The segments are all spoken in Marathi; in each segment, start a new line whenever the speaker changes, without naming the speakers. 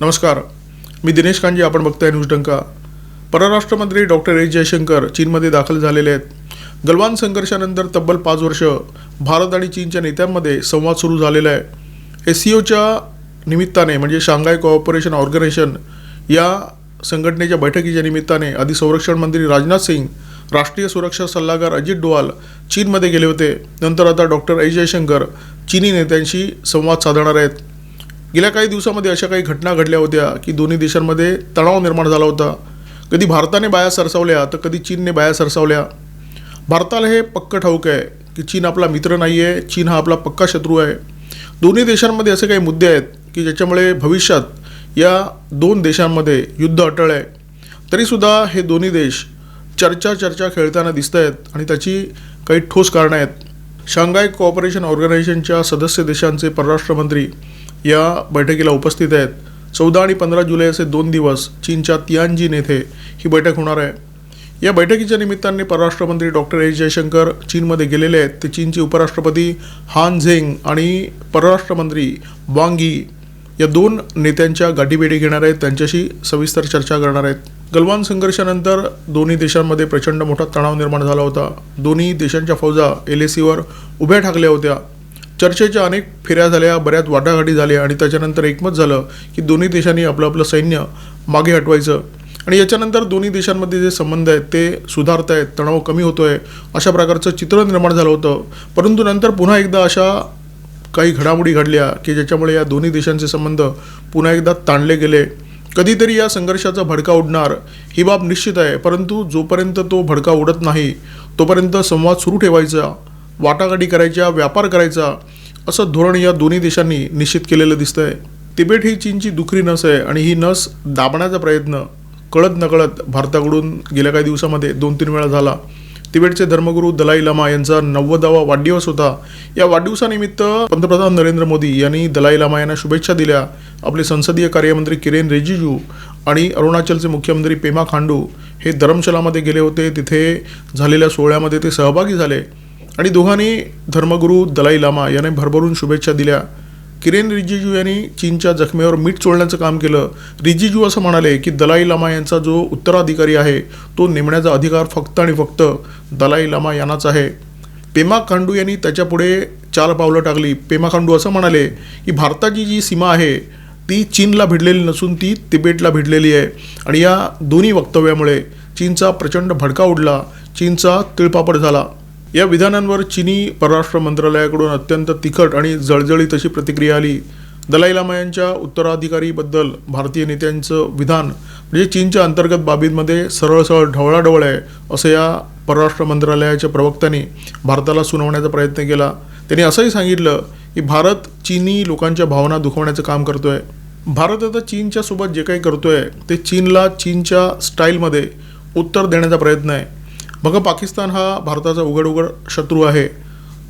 नमस्कार. मी दिनेश कांजी आपण बघताय न्यूज डंका. परराष्ट्र मंत्री डॉक्टर एस. जयशंकर चीनमध्ये दाखल झालेले आहेत. गलवान संघर्षानंतर तब्बल पाच वर्ष भारत आणि चीनच्या नेत्यांमध्ये संवाद सुरू झालेला आहे. एस सी ओच्या निमित्ताने म्हणजे शांघाय कॉपरेशन ऑर्गनायझेशन या संघटनेच्या बैठकीच्या निमित्ताने आधी संरक्षण मंत्री राजनाथ सिंग राष्ट्रीय सुरक्षा सल्लागार अजित डोवाल चीनमध्ये गेले होते. नंतर आता डॉक्टर एस. जयशंकर चीनी नेत्यांशी संवाद साधणार आहेत. गेल्या काही दिवसामध्ये अशा काही घटना घडल्या होत्या की दोन्ही देशांमध्ये तणाव निर्माण झाला होता. कधी भारताने बाया सरसावल्या तर कधी चीनने बाया सरसावल्या. भारताला हे पक्क ठाऊक आहे की चीन आपला मित्र नाही आहे चीन हा आपला पक्का शत्रू आहे. दोन्ही देशांमध्ये असे काही मुद्दे आहेत की ज्याच्यामुळे भविष्यात या दोन देशांमध्ये युद्ध अटळ आहे. तरीसुद्धा हे दोन्ही देश चर्चा चर्चा खेळताना दिसत आहेत आणि त्याची काही ठोस कारणं आहेत. शांघाय कोऑपरेशन ऑर्गनायझेशनच्या सदस्य देशांचे परराष्ट्र मंत्री या बैठकीला उपस्थित आहेत. चौदा आणि पंधरा जुलै असे दोन दिवस चीनच्या तियानजीन येथे ही बैठक होणार आहे. या बैठकीच्या निमित्ताने परराष्ट्र मंत्री डॉक्टर एस जयशंकर चीनमध्ये गेलेले आहेत. ते चीनचे उपराष्ट्रपती हान झेंग आणि परराष्ट्र मंत्री वांग यी या दोन नेत्यांच्या गाठीभेटी घेणार आहेत. त्यांच्याशी सविस्तर चर्चा करणार आहेत. गलवान संघर्षानंतर दोन्ही देशांमध्ये प्रचंड मोठा तणाव निर्माण झाला होता. दोन्ही देशांच्या फौजा एल ए सीवर उभ्या ठाकल्या होत्या. चर्चेच्या अनेक फेऱ्या झाल्या बऱ्याच वाटाघाटी झाल्या आणि त्याच्यानंतर एकमत झालं की दोन्ही देशांनी आपलं आपलं सैन्य मागे हटवायचं. आणि याच्यानंतर दोन्ही देशांमध्ये जे संबंध आहेत ते सुधारत आहेत तणाव कमी होतो आहे अशा प्रकारचं चित्र निर्माण झालं होतं. परंतु नंतर पुन्हा एकदा अशा काही घडामोडी घडल्या की ज्याच्यामुळे या दोन्ही देशांचे संबंध पुन्हा एकदा ताणले गेले. कधीतरी या संघर्षाचा भडका उडणार ही बाब निश्चित आहे परंतु जोपर्यंत तो भडका उडत नाही तोपर्यंत संवाद सुरू ठेवायचा. वाटाघाटी करायच्या व्यापार करायचा असं धोरण या दोन्ही देशांनी निश्चित केलेलं दिसतंय. तिबेट ही चीनची दुखरी नस आहे आणि ही नस दाबण्याचा प्रयत्न कळत नकळत भारताकडून गेल्या काही दिवसामध्ये दोन तीन वेळा झाला. तिबेटचे धर्मगुरू दलाई लामा यांचा नव्वदावा वाढदिवस होता. या वाढदिवसानिमित्त पंतप्रधान नरेंद्र मोदी यांनी दलाई लामा यांना शुभेच्छा दिल्या. आपले संसदीय कार्यमंत्री किरेन रिजिजू आणि अरुणाचलचे मुख्यमंत्री पेमा खांडू हे धरमशलामध्ये गेले होते. तिथे झालेल्या सोहळ्यामध्ये ते सहभागी झाले. आणि दोघांनी धर्मगुरू दलाई लामा याने भरभरून शुभेच्छा दिल्या. किरेन रिजिजू यांनी चीनच्या जखमेवर मीठ चोळण्याचं काम केलं. रिजिजू असं म्हणाले की दलाई लामा यांचा जो उत्तराधिकारी आहे तो नेमण्याचा अधिकार फक्त आणि फक्त दलाई लामा यांनाच आहे. पेमा खांडू यांनी त्याच्यापुढे चार पावलं टाकली. पेमा खांडू असं म्हणाले की भारताची जी सीमा आहे ती चीनला भिडलेली नसून ती तिबेटला भिडलेली आहे. आणि या दोन्ही वक्तव्यामुळे चीनचा प्रचंड भडका उडला. चीनचा तिळपापड झाला. या विधानांवर चीनी परराष्ट्र मंत्रालयाकडून अत्यंत तिखट आणि जळजळीत अशी प्रतिक्रिया आली. दलाई लामा यांच्या उत्तराधिकारीबद्दल भारतीय नेत्यांचं विधान म्हणजे चीनच्या अंतर्गत बाबींमध्ये सरळ सरळ ढवळाढवळ आहे असं या परराष्ट्र मंत्रालयाच्या प्रवक्त्यांनी भारताला सुनावण्याचा प्रयत्न केला. त्यांनी असंही सांगितलं की भारत चीनी लोकांच्या भावना दुखवण्याचं काम करतोय. भारत आता चीनच्या सोबत जे काही करतोय ते चीनला चीनच्या स्टाईलमध्ये उत्तर देण्याचा प्रयत्न आहे. बघा पाकिस्तान हा भारताचा उघड उघड शत्रू आहे.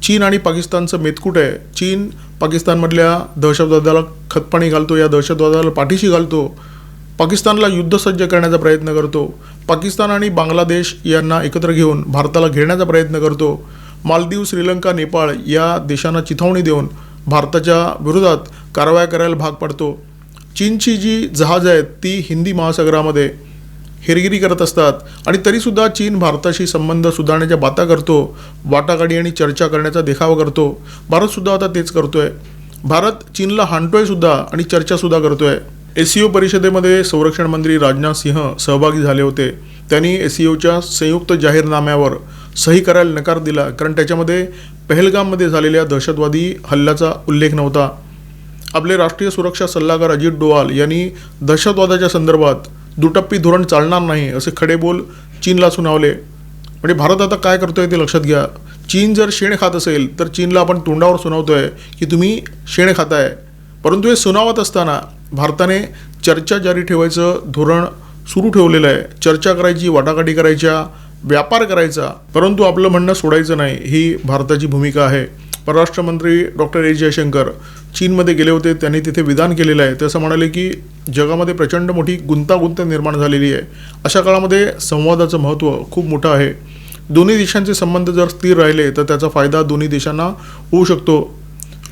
चीन आणि पाकिस्तानचं मेतकूट आहे. चीन पाकिस्तानमधल्या दहशतवादाला खतपाणी घालतो या दहशतवादाला पाठीशी घालतो. पाकिस्तानला युद्धसज्ज करण्याचा प्रयत्न करतो. पाकिस्तान आणि बांगलादेश यांना एकत्र घेऊन भारताला घेण्याचा प्रयत्न करतो. मालदीव श्रीलंका नेपाळ या देशांना चिथावणी देऊन भारताच्या विरोधात कारवाया करायला भाग पडतो. चीनची जी जहाज आहेत ती हिंदी महासागरामध्ये हेरगिरी करत असतात. आणि तरीसुद्धा चीन भारताशी संबंध सुधारण्याच्या बाता करतो. वाटाघाटी आणि चर्चा करण्याचा देखावा करतो. भारतसुद्धा आता तेच करतोय. भारत चीनला हाणतोय सुद्धा आणि चर्चासुद्धा करतोय. एस सी ओ परिषदेमध्ये संरक्षण मंत्री राजनाथ सिंह सहभागी झाले होते. त्यांनी एस सी ओच्या संयुक्त जाहीरनाम्यावर सही करायला नकार दिला कारण त्याच्यामध्ये पहलगाममध्ये झालेल्या दहशतवादी हल्ल्याचा उल्लेख नव्हता. आपले राष्ट्रीय सुरक्षा सल्लागार अजित डोवाल यांनी दहशतवादाच्या संदर्भात दुटप्पी धोरण चालणार नाही असे खडे बोल चीनला सुनावले. म्हणजे भारत आता काय करतोय ते लक्षात घ्या. चीन जर शेण खात असेल तर चीनला आपण तोंडावर सुनावतोय की तुम्ही शेण खाताय. परंतु हे सुनावत असताना भारताने चर्चा जारी ठेवायचं धोरण सुरू ठेवलेलं आहे. चर्चा करायची वाटाघाटी करायच्या व्यापार करायचा. परंतु आपलं म्हणणं सोडायचं नाही. ही भारताची भूमिका आहे. परराष्ट्र मंत्री डॉक्टर एस जयशंकर चीनमध्ये गेले होते त्यांनी तिथे विधान केलेलं आहे. ते असं म्हणाले की जगामध्ये प्रचंड मोठी गुंतागुंत निर्माण झालेली आहे. अशा काळामध्ये संवादाचं महत्त्व खूप मोठं आहे. दोन्ही देशांचे संबंध जर स्थिर राहिले तर त्याचा फायदा दोन्ही देशांना होऊ शकतो.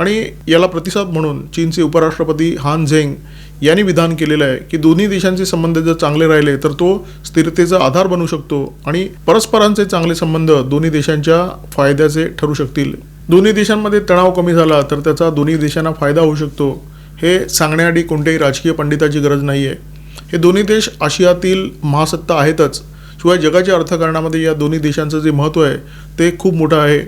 आणि याला प्रतिसाद म्हणून चीनचे उपराष्ट्रपती हान झेंग यांनी विधान केलेलं आहे की दोन्ही देशांचे संबंध जर चांगले राहिले तर तो स्थिरतेचा आधार बनू शकतो आणि परस्परांचे चांगले संबंध दोन्ही देशांच्या फायद्याचे ठरू शकतील. दोन्ही देशांमध्ये तणाव कमी झाला तर त्याचा दोन्ही देशांना फायदा होऊ शकतो. हे सांगण्यासाठी कोणत्याही राजकीय पंडिताची गरज नाही आहे हे दोन्ही देश आशियातील महासत्ता आहेतच. शिवाय जगाच्या अर्थकारणामध्ये या दोन्ही देशांचं जे महत्त्व आहे ते खूप मोठं आहे.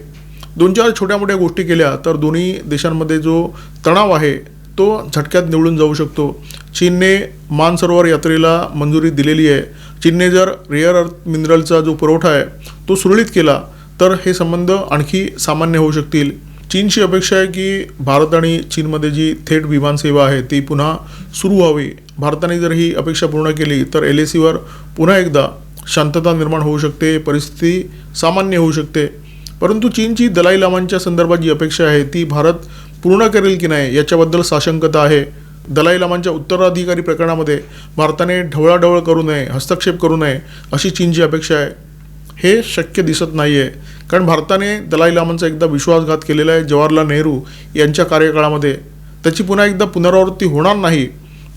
दोन चार छोट्या मोठ्या गोष्टी केल्या तर दोन्ही देशांमध्ये जो तणाव आहे तो झटक्यात निवडून जाऊ शकतो. चीनने मानसरोवर यात्रेला मंजुरी दिलेली आहे. चीनने जर रेअर अर्थ मिनरलचा जो पुरवठा आहे तो सुरळीत केला तर हे संबंध आणखी सामान्य होऊ शकतील. चीनची अपेक्षा आहे की भारत आणि चीनमध्ये जी थेट विमानसेवा आहे ती पुन्हा सुरू व्हावी. भारताने जर ही अपेक्षा पूर्ण केली तर एल ए सीवर पुन्हा एकदा शांतता निर्माण होऊ शकते परिस्थिती सामान्य होऊ शकते. परंतु चीनची दलाई लामांच्या संदर्भात जी अपेक्षा आहे ती भारत पूर्ण करेल की नाही याच्याबद्दल साशंकता आहे. दलाई लामांच्या उत्तराधिकारी प्रकरणामध्ये भारताने ढवळाढवळ करू नये हस्तक्षेप करू नये अशी चीनची अपेक्षा आहे. हे शक्य दिसत नाही आहे कारण भारताने दलाई लामांचा एकदा विश्वासघात केलेला आहे जवाहरलाल नेहरू यांच्या कार्यकाळामध्ये. त्याची पुन्हा एकदा पुनरावृत्ती होणार नाही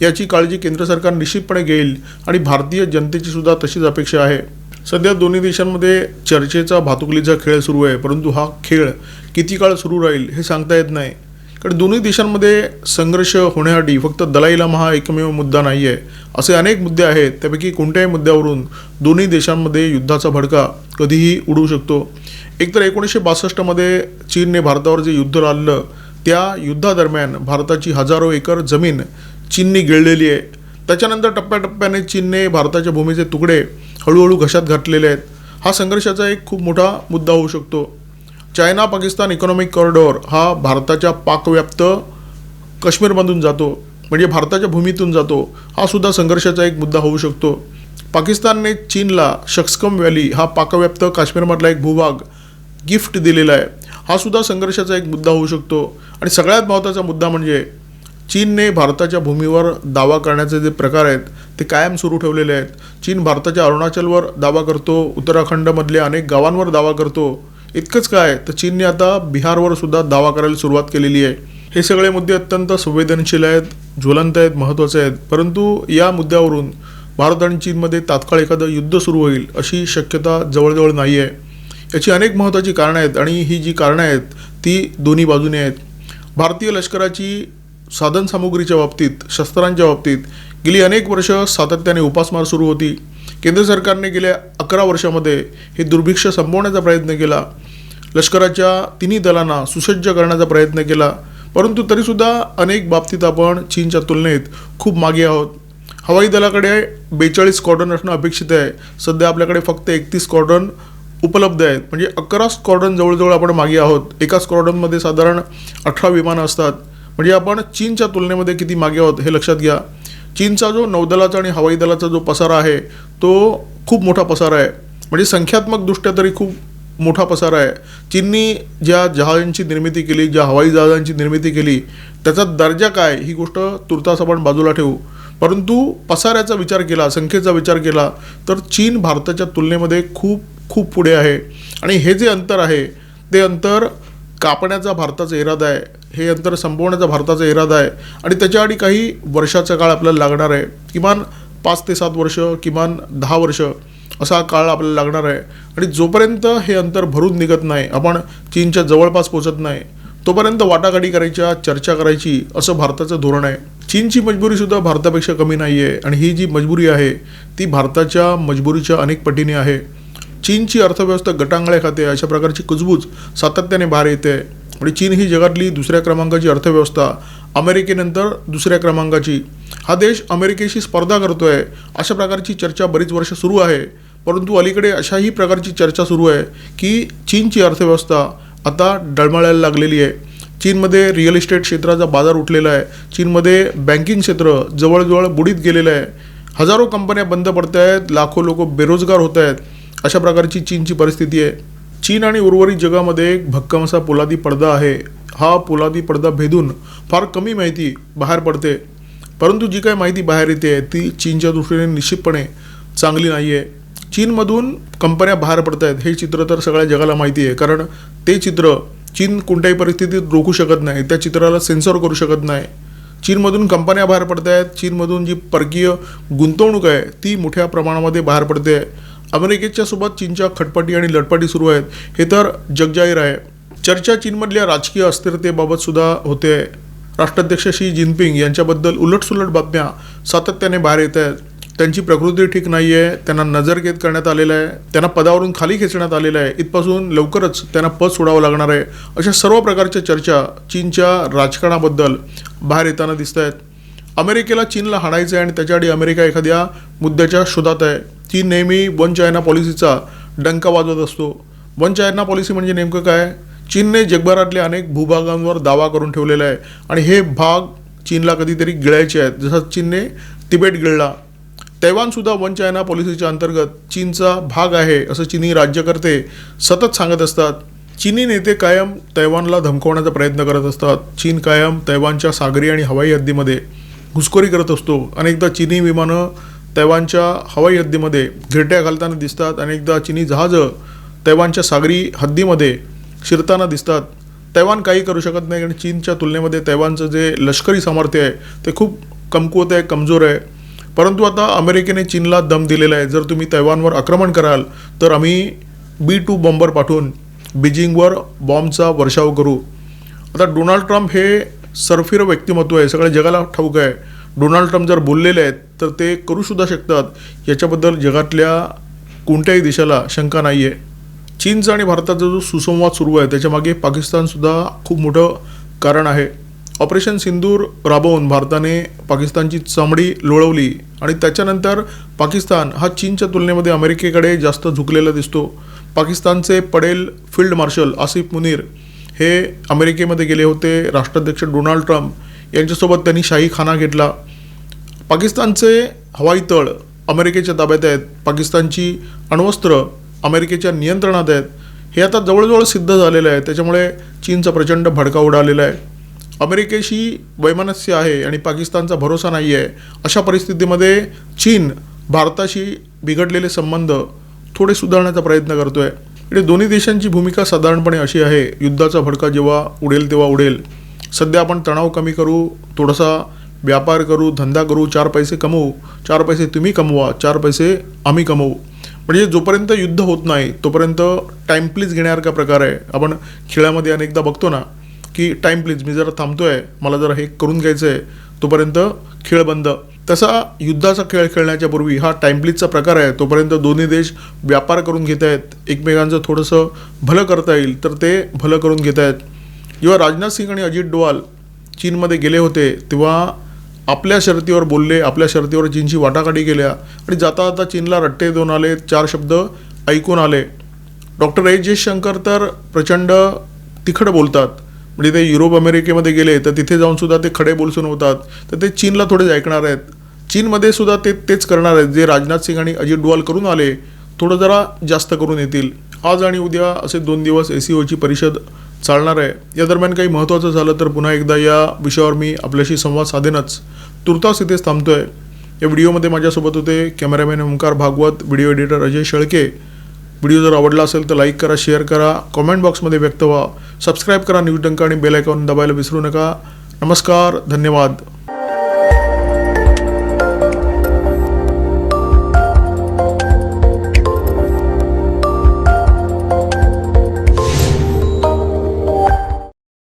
याची काळजी केंद्र सरकार निश्चितपणे घेईल आणि भारतीय जनतेची सुद्धा तशीच अपेक्षा आहे. सध्या दोन्ही देशांमध्ये चर्चेचा भातुकलीचा खेळ सुरू आहे परंतु हा खेळ किती काळ सुरू राहील हे सांगता येत नाही. कारण दोन्ही देशांमध्ये संघर्ष होण्यासाठी फक्त दलाई लामा हा एकमेव मुद्दा नाही आहे असे अनेक मुद्दे आहेत. त्यापैकी कोणत्याही मुद्द्यावरून दोन्ही देशांमध्ये युद्धाचा भडका कधीही उडू शकतो. एकतर एकोणीसशे बासष्टमध्ये चीनने भारतावर जे युद्ध लादलं त्या युद्धादरम्यान भारताची हजारो एकर जमीन चीनने गिळलेली आहे. त्याच्यानंतर टप्प्याटप्प्याने चीनने भारताच्या भूमीचे तुकडे हळूहळू घशात घातलेले आहेत. हा संघर्षाचा एक खूप मोठा मुद्दा होऊ शकतो. चायना पाकिस्तान इकॉनॉमिक कॉरिडॉर हा भारताच्या पाकव्याप्त काश्मीरमधून जातो म्हणजे भारताच्या भूमीतून जातो. हा सुद्धा संघर्षाचा एक मुद्दा होऊ शकतो. पाकिस्तानने चीनला शक्सकम व्हॅली हा पाकव्याप्त काश्मीरमधला एक भूभाग गिफ्ट दिलेला आहे. हा सुद्धा संघर्षाचा एक मुद्दा होऊ शकतो. आणि सगळ्यात महत्त्वाचा मुद्दा म्हणजे चीनने भारताच्या भूमीवर दावा करण्याचे जे प्रकार आहेत ते कायम सुरू ठेवलेले आहेत. चीन भारताच्या अरुणाचलवर दावा करतो उत्तराखंडमधल्या अनेक गावांवर दावा करतो. इतकंच काय तर चीनने आता बिहारवर सुद्धा दावा करायला सुरुवात केलेली आहे. हे सगळे मुद्दे अत्यंत संवेदनशील आहेत ज्वलंत आहेत महत्त्वाचे आहेत. परंतु या मुद्द्यावरून भारत आणि चीनमध्ये तात्काळ एखादं युद्ध सुरू होईल अशी शक्यता जवळजवळ नाही आहे. याची अनेक महत्त्वाची कारणं आहेत आणि ही जी कारणं आहेत ती दोन्ही बाजूने आहेत. भारतीय लष्कराची साधनसामुग्रीच्या बाबतीत शस्त्रांच्या बाबतीत गेली अनेक वर्ष सातत्याने उपासमार सुरू होती. केंद्र सरकारने गेल्या अकरा वर्षामध्ये हे दुर्भिक्ष संपवण्याचा प्रयत्न केला. लष्कराच्या तिन्ही दलांना सुसज्ज करण्याचा प्रयत्न केला. परंतु तरीसुद्धा अनेक बाबतीत आपण चीनच्या तुलनेत खूप मागे आहोत. हवाई दलाकडे बेचाळीस स्क्वॉड्रन असणं अपेक्षित आहे. सध्या आपल्याकडे फक्त एकतीस स्क्वॉड्रन उपलब्ध आहेत. म्हणजे अकरा स्क्वॉड्रन जवळजवळ आपण मागे आहोत. एका स्क्वॉड्रनमध्ये साधारण अठरा विमानं असतात. म्हणजे आपण चीनच्या तुलनेमध्ये किती मागे आहोत हे लक्षात घ्या. चीनचा जो नौदलाचा आणि हवाई दलाचा जो पसारा आहे तो खूप मोठा पसारा आहे. म्हणजे संख्यात्मकदृष्ट्या तरी खूप मोठा पसारा आहे. चीननी ज्या जहाजांची निर्मिती केली ज्या हवाई जहाजांची निर्मिती केली त्याचा दर्जा काय? ही गोष्ट तुर्तास आपण बाजूला ठेवू. परंतु पसाऱ्याचा विचार केला संख्येचा विचार केला तर चीन भारताच्या तुलनेमध्ये खूप खूप पुढे आहे. आणि हे जे अंतर आहे ते अंतर कापण्याचा भारताचा इरादा आहे. हे अंतर संपवण्याचा भारताचा इरादा आहे. आणि त्याच्याआधी काही वर्षाचा काळ आपल्याला लागणार आहे. किमान पाच ते सात वर्ष किमान दहा वर्ष असा काळ आपल्याला लागणार आहे. आणि जोपर्यंत हे अंतर भरून निघत नाही आपण चीनच्या जवळपास पोचत नाही तोपर्यंत वाटाघाटी करायच्या चर्चा करायची असं भारताचं धोरण आहे. चीनची मजबुरीसुद्धा भारतापेक्षा कमी नाही आहे आणि ही जी मजबुरी आहे ती भारताच्या मजबुरीच्या अनेक पटीने आहे. चीनची अर्थव्यवस्था गटांगळ्या खाते अशा प्रकारची कुजबूज सातत्याने बाहेर येते आणि चीन ही जगातली दुसऱ्या क्रमांकाची अर्थव्यवस्था अमेरिकेनंतर दुसऱ्या क्रमांकाची. हा देश अमेरिकेशी स्पर्धा करतो आहे अशा प्रकारची चर्चा बरीच वर्ष सुरू आहे. परंतु अलीकडे अशाही प्रकारची चर्चा सुरू आहे की चीनची अर्थव्यवस्था आता डळमळायला लागलेली आहे. चीनमध्ये रिअल इस्टेट क्षेत्राचा बाजार उठलेला आहे. चीनमध्ये बँकिंग क्षेत्र जवळजवळ बुडीत गेलेलं आहे. हजारो कंपन्या बंद पडत आहेत लाखो लोक बेरोजगार होत आहेत अशा प्रकारची चीनची परिस्थिती आहे. चीन आणि उर्वरित जगामध्ये एक भक्कम असा पोलादी पडदा आहे. हा पोलादी पडदा भेदून फार कमी माहिती बाहेर पडते. परंतु जी काही माहिती बाहेर येते ती चीनच्या दृष्टीने निश्चितपणे चांगली नाही आहे चीनमधून कंपन्या बाहेर पडत आहेत हे चित्र तर सगळ्या जगाला माहिती आहे कारण ते चित्र चीन कोणत्याही परिस्थितीत रोखू शकत नाही त्या चित्राला सेन्सॉर करू शकत नाही. चीनमधून कंपन्या बाहेर पडत आहेत चीनमधून जी परकीय गुंतवणूक आहे ती मोठ्या प्रमाणामध्ये बाहेर पडते. अमेरिकेच्या सोबत चीनच्या खटपटी आणि लटपटी सुरू आहेत हे तर जगजाहीर आहे. चर्चा चीनमधल्या राजकीय अस्थिरतेबाबत सुद्धा होते. राष्ट्राध्यक्ष शी जिनपिंग यांच्याबद्दल उलटसुलट बातम्या सातत्याने बाहेर येत आहेत. त्यांची प्रकृती ठीक नाही आहे त्यांना नजरकेद करण्यात आलेलं आहे त्यांना पदावरून खाली खेचण्यात आलेलं आहे. इथपासून लवकरच त्यांना पद सोडावं लागणार आहे. अशा सर्व प्रकारच्या चर्चा चीनच्या राजकारणाबद्दल बाहेर येताना दिसत आहेत. अमेरिकेला चीनला हाणायचं आहे आणि त्याच्यासाठी अमेरिका एखाद्या मुद्द्याच्या शोधात आहे. चीन नेहमी वन चायना पॉलिसीचा डंका वाजवत असतो. वन चायना पॉलिसी म्हणजे नेमकं काय? चीनने जगभरातल्या अनेक भूभागांवर दावा करून ठेवलेला आहे. आणि हे भाग चीनला कधीतरी गिळायचे आहेत. जसं चीनने तिबेट गिळला तैवानसुद्धा वन चायना पॉलिसीच्या अंतर्गत चीनचा भाग आहे असं चीनी राज्यकर्ते सतत सांगत असतात. चीनी नेते कायम तैवानला धमकवण्याचा प्रयत्न करत असतात. चीन कायम तैवानच्या सागरी आणि हवाई हद्दीमध्ये घुसखोरी करत असतो. अनेकदा चीनी विमानं तैवानच्या हवाई हद्दीमध्ये घिरट्या घालताना दिसतात. अनेकदा चीनी जहाजं तैवानच्या सागरी हद्दीमध्ये शिरताना दिसतात. तैवान काही करू शकत नाही आणि चीनच्या तुलनेमध्ये तैवानचं जे लष्करी सामर्थ्य आहे ते खूप कमकुवत आहे कमजोर आहे. परंतु आता अमेरिकेने चीनला दम दिलेला आहे. जर तुम्ही तैवानवर आक्रमण कराल तर आम्ही बी टू बॉम्बर पाठवून बीजिंगवर बॉम्बचा वर्षाव करू. आता डोनाल्ड ट्रम्प हे सरफिर व्यक्तिमत्व आहे सगळ्या जगाला ठाऊक आहे. डोनाल्ड ट्रम्प जर बोललेले आहेत तर ते करूसुद्धा शकतात. याच्याबद्दल जगातल्या कोणत्याही देशाला शंका नाही आहे चीनचा आणि भारताचा जो सुसंवाद सुरू आहे त्याच्यामागे पाकिस्तानसुद्धा खूप मोठं कारण आहे. ऑपरेशन सिंदूर राबवून भारताने पाकिस्तानची चमडी लोळवली आणि त्याच्यानंतर पाकिस्तान हा चीनच्या तुलनेमध्ये अमेरिकेकडे जास्त झुकलेला दिसतो. पाकिस्तानचे पडेल फील्ड मार्शल आसिफ मुनीर हे अमेरिकेमध्ये गेले होते. राष्ट्राध्यक्ष डोनाल्ड ट्रम्प यांच्यासोबत त्यांनी शाही खाना घेतला. पाकिस्तानचे हवाई तळ अमेरिकेच्या ताब्यात आहेत. पाकिस्तानची अण्वस्त्र अमेरिकेच्या नियंत्रणात आहेत. हे आता जवळजवळ सिद्ध झालेलं आहे. त्याच्यामुळे चीनचा प्रचंड भडका उडालेला आहे. अमेरिकेशी वैमनस्य आहे आणि पाकिस्तानचा भरोसा नाही आहे अशा परिस्थितीमध्ये चीन भारताशी बिघडलेले संबंध थोडे सुधारण्याचा प्रयत्न करतो आहे म्हणजे दोन्ही देशांची भूमिका साधारणपणे अशी आहे. युद्धाचा भडका जेव्हा उडेल तेव्हा उडेल. सध्या आपण तणाव कमी करू थोडासा व्यापार करू धंदा करू चार पैसे कमवू. चार पैसे तुम्ही कमवा चार पैसे आम्ही कमवू. म्हणजे जोपर्यंत युद्ध होत नाही तोपर्यंत टाईम प्लीज घेण्यासारखा प्रकार आहे. आपण खेळामध्ये अनेकदा बघतो ना की टाईम प्लीज मी जरा आहे मला जरा हे करून घ्यायचं आहे तोपर्यंत खेळ बंद. तसा युद्धाचा खेळ खेळण्याच्या पूर्वी हा टाईमप्लीजचा प्रकार आहे. तोपर्यंत दोन्ही देश व्यापार करून घेत आहेत. एकमेकांचं थोडंसं भलं करता येईल तर ते भलं करून घेत आहेत. जेव्हा राजनाथ सिंग आणि अजित डोवाल चीनमध्ये गेले होते तेव्हा आपल्या शर्तीवर बोलले आपल्या शर्तीवर चीनची वाटाघाटी केल्या आणि जाता जाता चीनला रट्टे देऊन आले चार शब्द ऐकून आले. डॉक्टर एस जयशंकर तर प्रचंड तिखट बोलतात. म्हणजे ते युरोप अमेरिकेमध्ये गेले तर तिथे जाऊनसुद्धा ते खडे बोलसून होतात. तर ते चीनला थोडेच ऐकणार आहेत. चीनमध्ये सुद्धा ते तेच करणार आहेत जे राजनाथ सिंग आणि अजित डोवाल करून आले. थोडं जरा जास्त करून येतील. आज आणि उद्या असे दोन दिवस ए सी ओची परिषद चालणार आहे. या दरम्यान काही महत्त्वाचं झालं तर पुन्हा एकदा या विषयावर मी आपल्याशी संवाद साधेनच. तुर्तास इथेच थांबतोय. या व्हिडिओमध्ये माझ्यासोबत होते cameraman Omkar Bhagwat video editor Ajay Shelke. Video जर आवडला असेल तर लाईक करा शेअर करा कॉमेंट बॉक्समध्ये व्यक्त व्हा. सबस्क्राईब करा न्यूज डंका आणि बेल आयकॉन दबायला विसरू नका. नमस्कार धन्यवाद.